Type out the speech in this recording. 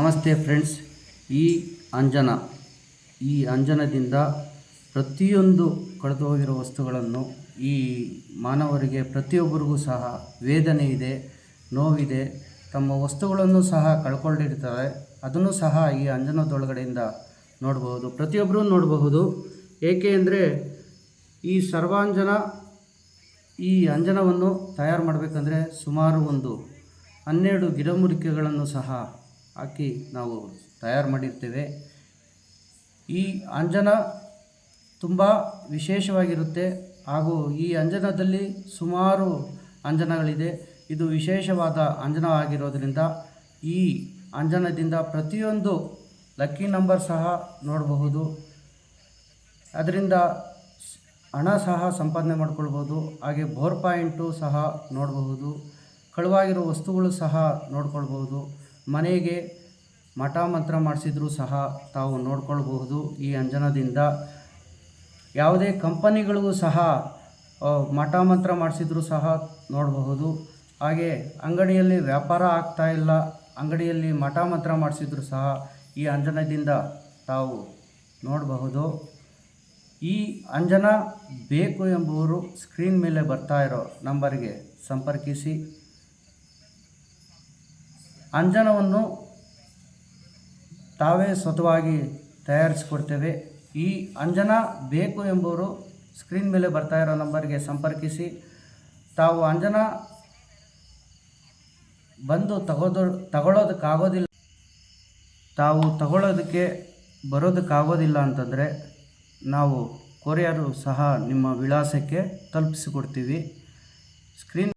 ನಮಸ್ತೆ ಫ್ರೆಂಡ್ಸ್, ಈ ಅಂಜನ, ಈ ಅಂಜನದಿಂದ ಪ್ರತಿಯೊಂದು ಕಳೆದು ಹೋಗಿರೋ ವಸ್ತುಗಳನ್ನು ಈ ಮಾನವರಿಗೆ ಪ್ರತಿಯೊಬ್ಬರಿಗೂ ಸಹ ವೇದನೆ ಇದೆ, ನೋವಿದೆ, ತಮ್ಮ ವಸ್ತುಗಳನ್ನು ಸಹ ಕಳ್ಕೊಂಡಿರ್ತಾರೆ. ಅದನ್ನು ಸಹ ಈ ಅಂಜನದೊಳಗಡೆಯಿಂದ ನೋಡಬಹುದು. ಪ್ರತಿಯೊಬ್ಬರೂ ನೋಡಬಹುದು. ಏಕೆ ಅಂದರೆ ಈ ಸರ್ವಾಂಜನ, ಈ ಅಂಜನವನ್ನು ತಯಾರು ಮಾಡಬೇಕಂದ್ರೆ ಸುಮಾರು ಒಂದು ಹನ್ನೆರಡು ಗಿಡಮೂಲಿಕೆಗಳನ್ನು ಸಹ ಹಾಕಿ ನಾವು ತಯಾರು ಮಾಡಿರ್ತೇವೆ. ಈ ಅಂಜನ ತುಂಬ ವಿಶೇಷವಾಗಿರುತ್ತೆ. ಹಾಗೂ ಈ ಅಂಜನದಲ್ಲಿ ಸುಮಾರು ಅಂಜನಗಳಿದೆ. ಇದು ವಿಶೇಷವಾದ ಅಂಜನ ಆಗಿರೋದರಿಂದ ಈ ಅಂಜನದಿಂದ ಪ್ರತಿಯೊಂದು ಲಕ್ಕಿ ನಂಬರ್ ಸಹ ನೋಡಬಹುದು. ಅದರಿಂದ ಹಣ ಸಹ ಸಂಪಾದನೆ ಮಾಡಿಕೊಳ್ಬೋದು ಹಾಗೆ ಬೋರ್ ಪಾಯಿಂಟು ಸಹ ನೋಡಬಹುದು. ಕಳುವಾಗಿರೋ ವಸ್ತುಗಳು ಸಹ ನೋಡ್ಕೊಳ್ಬಹುದು. ಮನೆಗೆ ಮಠ ಮಂತ್ರ ಮಾಡಿಸಿದ್ರೂ ಸಹ ತಾವು ನೋಡ್ಕೊಳ್ಬಹುದು ಈ ಅಂಜನದಿಂದ. ಯಾವುದೇ ಕಂಪನಿಗಳಿಗೂ ಸಹ ಮಠ ಮಂತ್ರ ಮಾಡಿಸಿದ್ರೂ ಸಹ ನೋಡಬಹುದು. ಹಾಗೆ ಅಂಗಡಿಯಲ್ಲಿ ವ್ಯಾಪಾರ ಆಗ್ತಾ ಇಲ್ಲ, ಅಂಗಡಿಯಲ್ಲಿ ಮಠ ಮಂತ್ರ ಮಾಡಿಸಿದ್ರೂ ಸಹ ಈ ಅಂಜನದಿಂದ ತಾವು ನೋಡಬಹುದು. ಈ ಅಂಜನ ಬೇಕು ಎಂಬುವರು ಸ್ಕ್ರೀನ್ ಮೇಲೆ ಬರ್ತಾ ಇರೋ ನಂಬರ್ಗೆ ಸಂಪರ್ಕಿಸಿ. ಅಂಜನವನ್ನು ತಾವೇ ಸ್ವತವಾಗಿ ತಯಾರಿಸಿಕೊಡ್ತೇವೆ. ಈ ಅಂಜನ ಬೇಕು ಎಂಬುವರು ಸ್ಕ್ರೀನ್ ಮೇಲೆ ಬರ್ತಾ ಇರೋ ನಂಬರ್ಗೆ ಸಂಪರ್ಕಿಸಿ. ತಾವು ಅಂಜನ ಬಂದು ತಗೋದು ತಗೊಳ್ಳೋದಕ್ಕಾಗೋದಿಲ್ಲ ತಾವು ತಗೊಳ್ಳೋದಕ್ಕೆ ಬರೋದಕ್ಕಾಗೋದಿಲ್ಲ ಅಂತಂದರೆ ನಾವು ಕೊರಿಯರು ಸಹ ನಿಮ್ಮ ವಿಳಾಸಕ್ಕೆ ತಲುಪಿಸಿಕೊಡ್ತೀವಿ. ಸ್ಕ್ರೀನ್